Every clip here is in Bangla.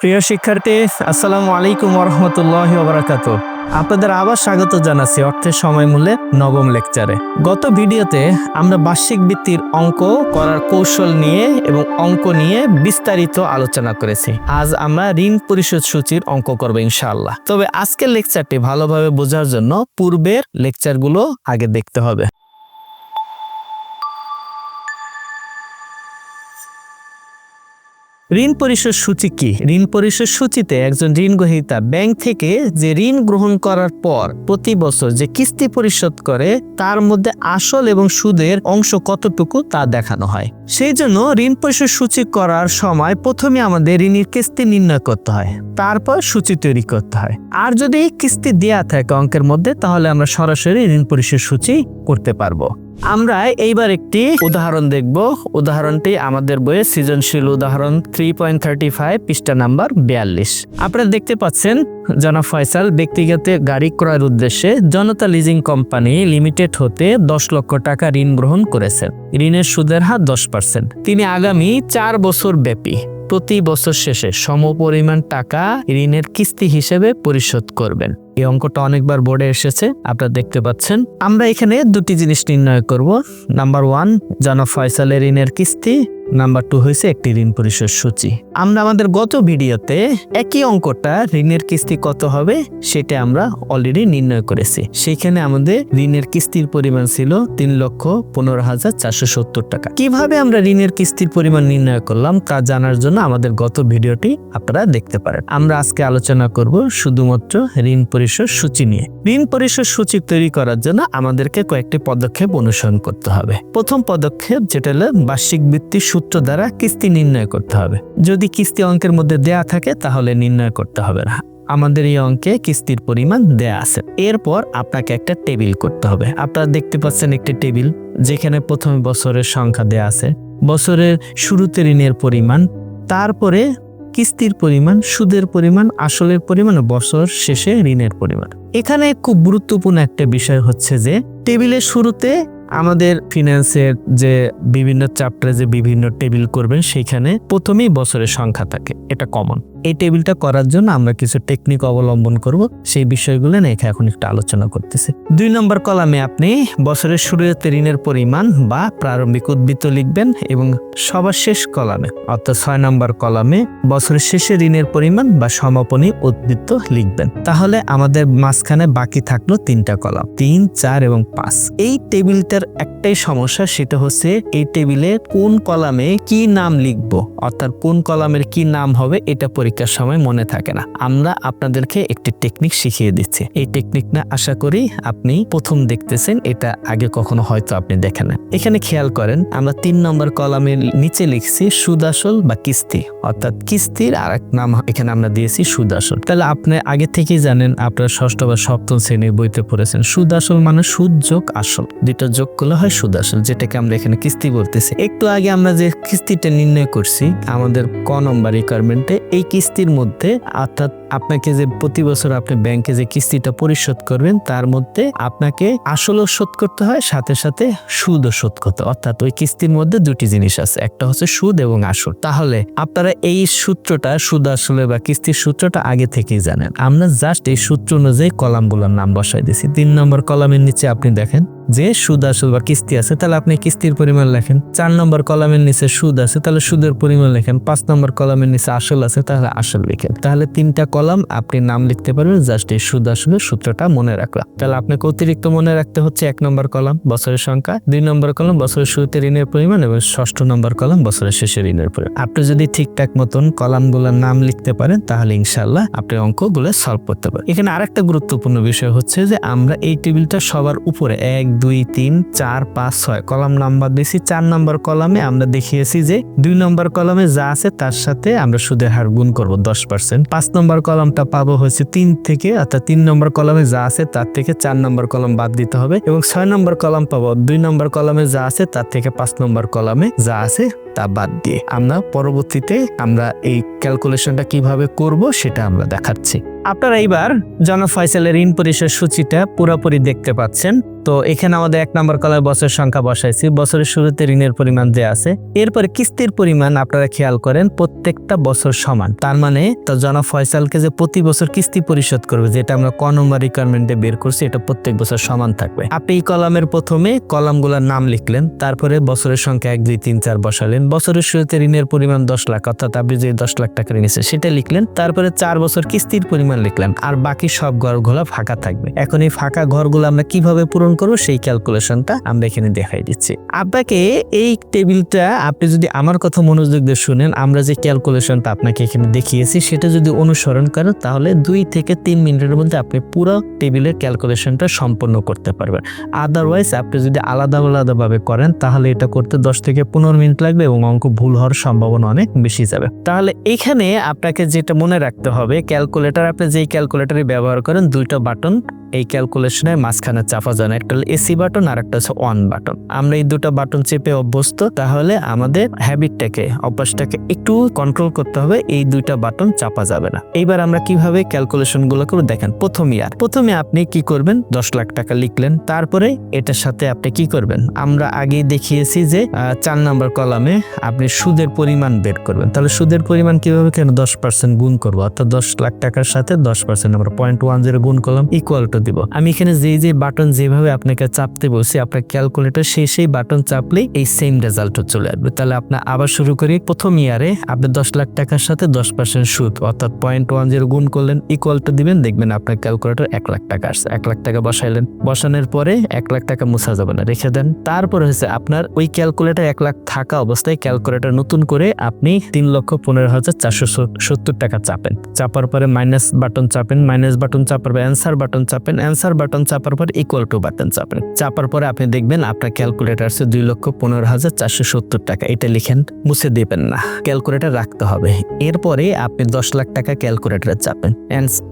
প্রিয় শিক্ষার্থী, আসসালামু আলাইকুম রহমতুল্লাহ বারাকাত আপনাদের আবার স্বাগত জানাচ্ছি অর্থের সময় মূল্যে নবম লেকচারে। গত ভিডিওতে আমরা বার্ষিক বৃত্তির অঙ্ক করার কৌশল নিয়ে এবং অঙ্ক নিয়ে বিস্তারিত আলোচনা করেছি। আজ আমরা ঋণ পরিশোধ সূচির অঙ্ক করব ইনশাআল্লাহ। তবে আজকের লেকচারটি ভালোভাবে বোঝার জন্য পূর্বের লেকচারগুলো আগে দেখতে হবে। ঋণ পরিশোধ সূচি কি? ঋণ পরিশোধ সূচিতে একজন ঋণ গ্রহীতা ব্যাংক থেকে যে ঋণ গ্রহণ করার পর প্রতি বছর যে কিস্তি পরিশোধ করে, তার মধ্যে আসল এবং সুদের অংশ কতটুকু তা দেখানো হয়। সেই জন্য ঋণ পরিশোধ সূচি করার সময় প্রথমে আমাদের ঋণের কিস্তি নির্ণয় করতে হয়, তারপর সূচি তৈরি করতে হয়। আর যদি কিস্তি দেয়া থাকে অঙ্কের মধ্যে, তাহলে আমরা সরাসরি ঋণ পরিশোধ সূচি করতে পারব। আমরা এইবার একটি উদাহরণ দেখব। উদাহরণটি আমাদের বইয়ে সৃজনশীল উদাহরণ থ্রি পয়েন্ট থার্টি ফাইভ পৃষ্ঠা নাম্বার বিয়াল্লিশ। আপনারা দেখতে পাচ্ছেন, জনাব ফয়সাল, ব্যক্তিগত গাড়ি ক্রয়ের উদ্দেশ্যে জনতা লিজিং কোম্পানি লিমিটেড হতে দশ লক্ষ টাকা ঋণ গ্রহণ করেছেন। ঋণের সুদের হার দশ পার্সেন্ট। তিনি আগামী চার বছর ব্যাপী। প্রতি বছর শেষে সমপরিমাণ টাকা ঋণের কিস্তি হিসেবে পরিশোধ করবেন। এই অঙ্কটা অনেকবার বোর্ডে এসেছে, আপনারা দেখতে পাচ্ছেন। আমরা এখানে দুটি জিনিস নির্ণয় করব। নাম্বার ওয়ান জনাব ফয়সালের ঋণের কিস্তি নাম্বার টু হয়েছে একটি ঋণ পরিশোধ সূচি। আমরা আমাদের গত ভিডিওতে একই অঙ্কটা ঋণের কিস্তি কত হবে সেটা আমরা অলরেডি নির্ণয় করেছি। সেখানে আমাদের ঋণের কিস্তির পরিমাণ ছিল তিন লক্ষ পনেরো হাজার চারশো সত্তর টাকা। কীভাবে আমরা ঋণের কিস্তির পরিমাণ নির্ণয় করলাম তা জানার জন্য আমাদের গত ভিডিওটি আপনারা দেখতে পারেন। আমরা আজকে আলোচনা করব শুধুমাত্র ঋণ পরিশোধ সূচি নিয়ে। ঋণ পরিশোধ সূচি তৈরি করার জন্য আমাদেরকে কয়েকটি পদক্ষেপ অনুসরণ করতে হবে। প্রথম পদক্ষেপ যেটা হলো বার্ষিক বৃত্তির সূত্র দ্বারা কিস্তি নির্ণয় করতে হবে। যদি কিস্তি অঙ্কের মধ্যে দেয়া থাকে, তাহলে নির্ণয় করতে হবে না। আমাদের এই অঙ্কে কিস্তির পরিমাণ দেয়া আছে। এরপর আপনাকে একটা টেবিল করতে হবে। আপনারা দেখতে পাচ্ছেন একটি টেবিল, যেখানে প্রথম বছরের সংখ্যা দেয়া আছে। বছরের শুরুতে ঋণের পরিমাণ, তারপরে কিস্তির পরিমাণ, সুদের পরিমাণ, আসলের পরিমাণ বছর শেষে ঋণের পরিমাণ। এখানে খুব গুরুত্বপূর্ণ একটা বিষয় হচ্ছে যে, টেবিলের শুরুতে আমাদের ফিনান্সের যে বিভিন্ন চ্যাপ্টারে যে বিভিন্ন টেবিল করবেন, সেখানে প্রথমেই বছরের সংখ্যা থাকে। এটা কমন এই টেবিলটা করার জন্য আমরা কিছু টেকনিক অবলম্বন করব। সেই বিষয়গুলো নিয়ে এখন একটু আলোচনা করতেছি। দুই নম্বর কলামে আপনি বছরের শুরুতে ঋণের পরিমাণ বা প্রারম্ভিক উদ্বৃত্ত লিখবেন এবং সবার শেষ কলামে, অর্থাৎ ছয় নম্বর কলামে বছরের শেষে ঋণের পরিমাণ বা সমাপনী উদ্বৃত্ত লিখবেন। তাহলে আমাদের মাঝখানে বাকি থাকল তিনটা কলাম, তিন, চার এবং পাঁচ। এই টেবিলটার একটাই সমস্যা, সেটা হচ্ছে এই টেবিলে কোন কলামে কি নাম লিখব, অর্থাৎ কোন কলামের কি নাম হবে, এটা পরীক্ষার সময় মনে থাকে না। আমরা আপনাদেরকে একটি টেকনিক শিখিয়ে দিচ্ছি। এই টেকনিক না আশা করি আপনি প্রথম দেখতেছেন, এটা আগে কখনো হয়তো আপনি দেখেন এখানে খেয়াল করেন, আমরা তিন নম্বর কলামের নিচে লিখছি সুদাসল বা কিস্তি। অর্থাৎ কিস্তির আর এক নাম এখানে আমরা দিয়েছি সুদাসল। তাহলে আপনি আগে থেকেই জানেন, আপনার ষষ্ঠ বা সপ্তম শ্রেণির বইতে পড়েছেন। সুদাসল মানে সুদ যোগ আসল। দুটো যোগ করলে হয় সুদাসল, যেটাকে আমরা এখানে কিস্তি বলতেছি। একটু আগে আমরা যে কিস্তিটা নির্ণয় করছি, আমাদের ক নম্বর রিকোয়ারমেন্টে এই কিস্তির মধ্যে, অর্থাৎ আপনাকে যে প্রতি বছর আপনি ব্যাংকে যে কিস্তিটা পরিশোধ করবেন, তার মধ্যে আপনাকে আসলও শোধ করতে হয়, সাথে সাথে সুদও শোধ করতে। অর্থাৎ ওই কিস্তির মধ্যে দুটি জিনিস আছে, একটা হচ্ছে সুদ এবং আসল। তাহলে আপনারা এই সূত্রটা, সুদ আসলে বা কিস্তির সূত্রটা আগে থেকেই জানেন। আমরা জাস্ট এই সূত্র অনুযায়ী কলামগুলোর নাম বসাই দিছি তিন নম্বর কলামের নিচে আপনি দেখেন যে সুদ আসল বা কিস্তি আছে, তাহলে আপনি কিস্তির পরিমাণ লেখেন। চার নম্বর কলামের নিচে সুদ আছে, তাহলে সুদের পরিমাণ লেখেন। পাঁচ নম্বর কলামের নিচে আসল আছে, তাহলে আসল লিখেন। তাহলে তিনটা কলাম আপনি নাম লিখতে পারবেন, জাস্ট এই সুদ আসলের সূত্রটা মনে রাখলাম। তাহলে আপনাকে অতিরিক্ত মনে রাখতে হচ্ছে এক নম্বর কলাম, বছরের সংখ্যা, দুই নম্বর কলাম, বছরের শুরুতে ঋণের পরিমাণ এবং ষষ্ঠ নম্বর কলাম, বছরের শেষে ঋণের পরিমাণ। আপনি যদি ঠিকঠাক মতন কলামগুলোর নাম লিখতে পারেন, তাহলে ইনশাল্লাহ আপনি অঙ্কগুলো সলভ করতে পারেন এখানে আরেকটা গুরুত্বপূর্ণ বিষয় হচ্ছে যে, আমরা এই টেবিলটা সবার উপরে এক দুই, তিন, চার, পাঁচ, ছয়। কলাম নাম্বার দিয়েছি চার নম্বর কলামে আমরা দেখিয়েছি যে দুই নম্বর কলামে যা আছে তার সাথে আমরা সুদের হার গুণ করব দশ পার্সেন্ট। পাঁচ নম্বর কলামটা পাবো হচ্ছে তিন থেকে, অর্থাৎ তিন নম্বর কলামে যা আছে তার থেকে চার নম্বর কলম বাদ দিতে হবে এবং ছয় নম্বর কলাম পাবো। দুই নম্বর কলামে যা আছে তার থেকে পাঁচ নম্বর কলামে যা আছে তা বাদ দিয়ে আমরা পরবর্তীতে আমরা এই ক্যালকুলেশনটা কীভাবে করব সেটা আমরা দেখাচ্ছি। আপনারা এইবার জন ফয়সালের ঋণ পরিশোধ সূচিটা পুরোপুরি দেখতে পাচ্ছেন। তো এখানে আমাদের এক নম্বর কলার বছরের সংখ্যা বসাইছি। বছরের শুরুতে ঋণের পরিমাণ দেওয়া আছে। এরপরে কিস্তির পরিমাণ আপনারা খেয়াল করেন, প্রত্যেকটা বছর সমান। তার মানে তো জন ফয়সালকে যে প্রতি বছর কিস্তি পরিশোধ করবে, যেটা আমরা ক নম্বর রিকোয়ারমেন্টে বের করছি, এটা প্রত্যেক বছর সমান থাকবে। আপনি এই কলামের প্রথমে কলামগুলোর নাম লিখলেন, তারপরে বছরের সংখ্যা এক, দুই, তিন, চার বসালেন। বছরের শুরুতে ঋণের পরিমাণ দশ লাখ, অর্থাৎ আপনি যে দশ লাখ টাকা নিয়েছে সেটা লিখলেন, তারপরে চার বছর কিস্তির পরিমাণ লিখলেন, আর বাকি সব ঘরগুলো ফাঁকা থাকবে। এখন এই ফাঁকা ঘরগুলো আমরা কীভাবে পূরণ করব সেই ক্যালকুলেশনটা আমরা এখানে দেখাই দিচ্ছি। আপনাকে এই টেবিলটা আপনি যদি আমার কথা মনোযোগ দিয়ে শুনেন, আমরা যে ক্যালকুলেশনটা আপনাকে এখানে দেখিয়েছি সেটা যদি অনুসরণ করেন, তাহলে দুই থেকে তিন মিনিটের মধ্যে আপনি পুরো টেবিলের ক্যালকুলেশনটা সম্পন্ন করতে পারবেন। আদারওয়াইজ আপনি যদি আলাদা আলাদাভাবে করেন, তাহলে এটা করতে দশ থেকে পনেরো মিনিট লাগবে এবং অঙ্ক ভুল হওয়ার সম্ভাবনা অনেক বেশি যাবে। তাহলে এখানে আপনাকে যেটা মনে রাখতে হবে ক্যালকুলেটর আপনি যেই ক্যালকুলেটরে ব্যবহার করেন, দুইটা বাটন এই ক্যালকুলেশনে মাঝখানে চাপা যান একটা এসি বাটন আর একটা হচ্ছে অন বাটন। আমরা এই দুটো বাটন চেপে অভ্যস্ত, তাহলে আমাদের হ্যাবিটটাকে অভ্যাসটাকে একটু কন্ট্রোল করতে হবে, এই দুইটা বাটন চাপা যাবে না। এইবার আমরা কীভাবে ক্যালকুলেশনগুলো করব দেখেন, প্রথম ইয়ার। প্রথমে আপনি কি করবেন? দশ লাখ টাকা লিখলেন, তারপরে এটার সাথে আপনি কি করবেন? আমরা আগেই দেখিয়েছি যে চার নাম্বার কলামে আপনি সুদের পরিমাণ বের করবেন। তাহলে সুদের পরিমাণ কীভাবে কেন দশ পার্সেন্ট গুণ করব? অর্থাৎ দশ লাখ টাকার সাথে দশ পার্সেন্ট আমরা পয়েন্ট ওয়ান জিরো গুণ করলাম ইকুয়াল টু দিব। আমি এখানে যে যে বাটন যেভাবে আপনাকে চাপতে বলছি, আপনার ক্যালকুলেটর সেই সেই বাটন চাপলেই এই সেম রেজাল্ট চলে আসবে। তাহলে আপনার আবার শুরু করি। প্রথম ইয়ারে আপনি দশ লাখ টাকার সাথে দশ পার্সেন্ট সুদ, অর্থাৎ পয়েন্ট ওয়ান জিরো গুণ করলেন ইকুয়াল টু দিবেন, দেখবেন আপনার ক্যালকুলেটর এক লাখ টাকা আসছে। এক লাখ টাকা বসাইলেন। বসানোর পরে এক লাখ টাকা মুছা যাবে না, রেখে দেন। তারপর হচ্ছে আপনার ওই ক্যালকুলেটর এক লাখ থাকা অবস্থায় ক্যালকুলেটর নতুন করে আপনি তিন লক্ষ পনেরো হাজার চারশো সত্তর টাকা চাপেন। চাপার পরে মাইনাস বাটন চাপেন মাইনাস বাটন চাপার পরে অ্যান্সার বাটন চাপেন। অ্যান্সার বাটন চাপার পর ইকুয়াল টু বাটন চাপেন। চাপার পরে আপনি দেখবেন আপনার ক্যালকুলেটর আছে দুই লক্ষ পনেরো হাজার চারশো সত্তর টাকা। এটা লিখেন, মুছে দিবেন না। ক্যালকুলেটার রাখতে হবে। এরপরে আপনি দশ লাখ টাকা ক্যালকুলেটরে চাপেন।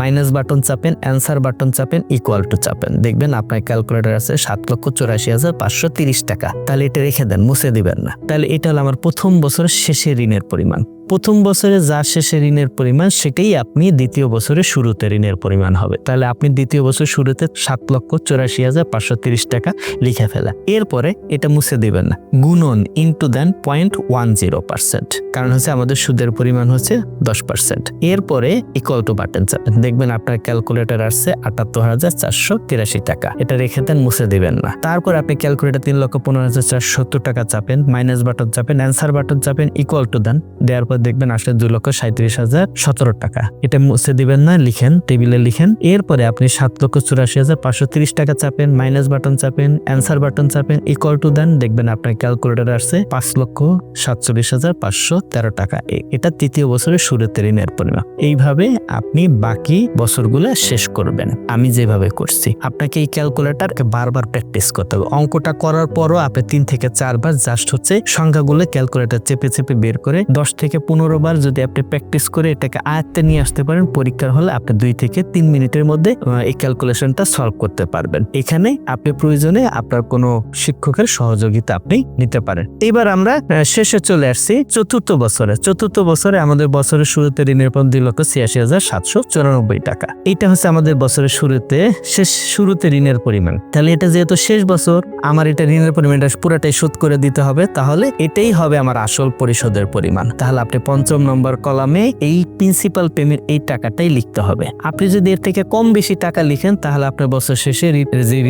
মাইনাস বাটন চাপেন অ্যান্সার বাটন চাপেন ইকুয়াল টু চাপেন। দেখবেন আপনার ক্যালকুলেটর আছে সাত লক্ষ চৌরাশি হাজার পাঁচশো তিরিশ টাকা। তাহলে এটা রেখে দেন, মুছে দিবেন না। তাহলে এটা হলো আমার প্রথম বছরের শেষে ঋণের পরিমাণ। প্রথম বছরে যা শেষে ঋণের পরিমাণ, সেটাই আপনি দ্বিতীয় বছরে শুরুতে ঋণের পরিমাণ হবে। তাহলে আপনি দ্বিতীয় বছর শুরুতে সাত লক্ষ চৌরাশি হাজার পাঁচশো তিরিশ টাকা লিখে ফেলা এরপরে এটা মুছে দিবেন না। গুণন ইন্টু দেন পয়েন্ট ওয়ান জিরো পার্সেন্ট কারণ হচ্ছে আমাদের সুদের পরিমাণ হচ্ছে দশ পার্সেন্ট এরপরে ইকুয়াল টু বাটন চাপেন। দেখবেন আপনার ক্যালকুলেটর আসছে আটাত্তর হাজার চারশো তিরাশি টাকা। এটা রেখে দেন, মুছে দিবেন না। তারপর আপনি ক্যালকুলেটর তিন লক্ষ পনেরো হাজার চারশো সত্তর টাকা চাপেন মাইনাস বাটন চাপেন অ্যান্সার বাটন চাপেন ইকুয়াল টু দেন দেওয়ার পর দেখবেন আসলে দুই লক্ষ সাঁত্রিশ হাজার সতেরো টাকা। এটা মুছে দিবেন না, লিখেন, টেবিলে লিখেন। এরপরে আপনি সাত লক্ষ চুরাশি হাজার পাঁচশো তিরিশ টাকা চাপেন, মাইনাস বাটন চাপেন, অ্যান্সার বাটন চাপেন ইকুয়াল টু দেন দেখবেন আপনার ক্যালকুলেটার আসছে পাঁচ লক্ষ সাতচল্লিশ হাজার পাঁচশো তেরো টাকা। এটা তৃতীয় বছরের শুরুতে ঋণের পরিমাণ এইভাবে আপনি বাকি বছরগুলো শেষ করবেন। আমি যেভাবে করছি, আপনাকে এই ক্যালকুলেটরকে বারবার প্র্যাকটিস করতে হবে। অঙ্কটা করার পরও আপনি তিন থেকে চারবার জাস্ট হচ্ছে সংখ্যাগুলো ক্যালকুলেটার চেপে চেপে বের করে দশ থেকে পনেরো বার যদি আপনি প্র্যাকটিস করে এটাকে আয়ত্তে নিয়ে আসতে পারেন, পরীক্ষার হলে আপনি দুই থেকে তিন মিনিটের মধ্যে এই ক্যালকুলেশনটা সলভ করতে পারবেন। এখানে আপনি প্রয়োজনে আপনার কোনো শিক্ষকের সহযোগিতা আপনি নিতে পারেন। এবার আমরা শেষে চলে আসছি চতুর্থ বছরে। চতুর্থ বছরে আমাদের বছরের শুরুতে ঋণের পর দুই লক্ষ ছিয়াশি হাজার সাতশো চুরানব্বই টাকা। এটা হচ্ছে আমাদের বছরের শুরুতে, শেষ শুরুতে ঋণের পরিমাণ। তাহলে এটা যেহেতু শেষ বছর, আমার এটা ঋণের পরিমাণটা পুরাটাই শোধ করে দিতে হবে, তাহলে এটাই হবে আমার আসল পরিশোধের পরিমাণ। তাহলে আপনি পঞ্চম নম্বর কলামে এই প্রিন্সিপাল পেমেন্ট এই টাকাটাই লিখতে হবে। আপনি যদি এর থেকে কম বেশি টাকা লিখেন, তাহলে আপনার বছর শেষে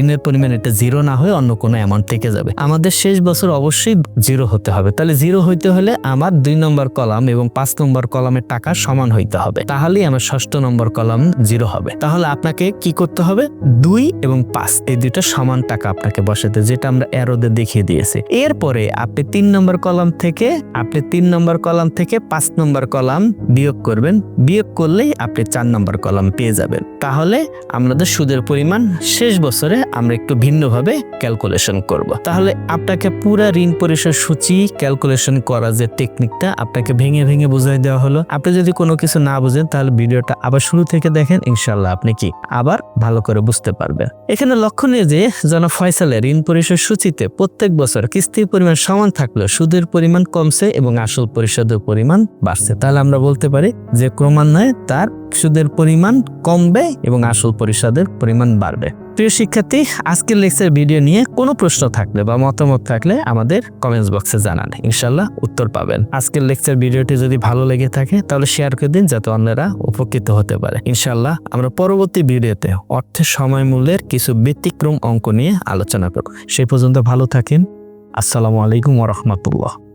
ঋণের পরিমাণ এটা জিরো না হয়ে অন্য কোনো অ্যামাউন্ট থেকে যাবে। আমাদের শেষ বছর অবশ্যই জিরো হতে হবে। তাহলে জিরো হইতে হলে আমার দুই নম্বর কলাম এবং পাঁচ নম্বর কলামের টাকা সমান হইতে হবে। তাহলেই আমার ষষ্ঠ নম্বর কলাম জিরো হবে। তাহলে আপনাকে কি করতে হবে? দুই এবং পাঁচ, এই দুইটা সমান টাকা আপনাকে বসাতে, যেটা আমরা অ্যারোতে দেখিয়ে দিয়েছি। এরপরে আপনি তিন নম্বর কলাম থেকে, আপনি তিন নম্বর কলাম থেকে পাঁচ নম্বর কলাম বিয়োগ করবেন। বিয়োগ করলেই আপনি চার নম্বর কলাম পেয়ে যাবেন। তাহলে আমাদের সুদের পরিমাণ শেষ বছরে আমরা একটু ভিন্নভাবে ক্যালকুলেশন করব। তাহলে আপনাকে পুরা ঋণ পরিশোধ সূচি ক্যালকুলেশন করা যে টেকনিকটা আপনাকে ভেঙে ভেঙে বুঝাই দেওয়া হলো। আপনি যদি কোনো কিছু না বুঝেন, তাহলে ভিডিওটা আবার শুরু থেকে দেখেন ইনশাল্লাহ আপনি কি আবার ভালো করে বুঝতে পারবেন। এখানে লক্ষণীয় যে জন ফয়সালে ঋণ পরিশোধ সূচিতে প্রত্যেক বছর কিস্তির পরিমাণ সমান থাকলেও সুদের পরিমাণ কমছে এবং আসল পরিশোধের পরিমাণ বাড়ছে। তাহলে আমরা বলতে পারি যে ক্রমান্বয়ে তার সুদের পরিমাণ কমবে এবং আসল পরিশোধের পরিমাণ বাড়বে। প্রিয় শিক্ষার্থী, আজকের লেকচার ভিডিও নিয়ে কোনো প্রশ্ন থাকলে বা মতামত থাকলে আমাদের কমেন্টস বক্সে জানান। ইনশাল্লাহ উত্তর পাবেন। আজকের লেকচার ভিডিওটি যদি ভালো লেগে থাকে, তাহলে শেয়ার করে দিন যাতে অন্যরা উপকৃত হতে পারে। ইনশাল্লাহ আমরা পরবর্তী ভিডিওতে অর্থের সময়, মূল্যের কিছু ব্যতিক্রম অঙ্ক নিয়ে আলোচনা করব। সেই পর্যন্ত ভালো থাকেন। আসসালামু আলাইকুম ওরহমতুল্লাহ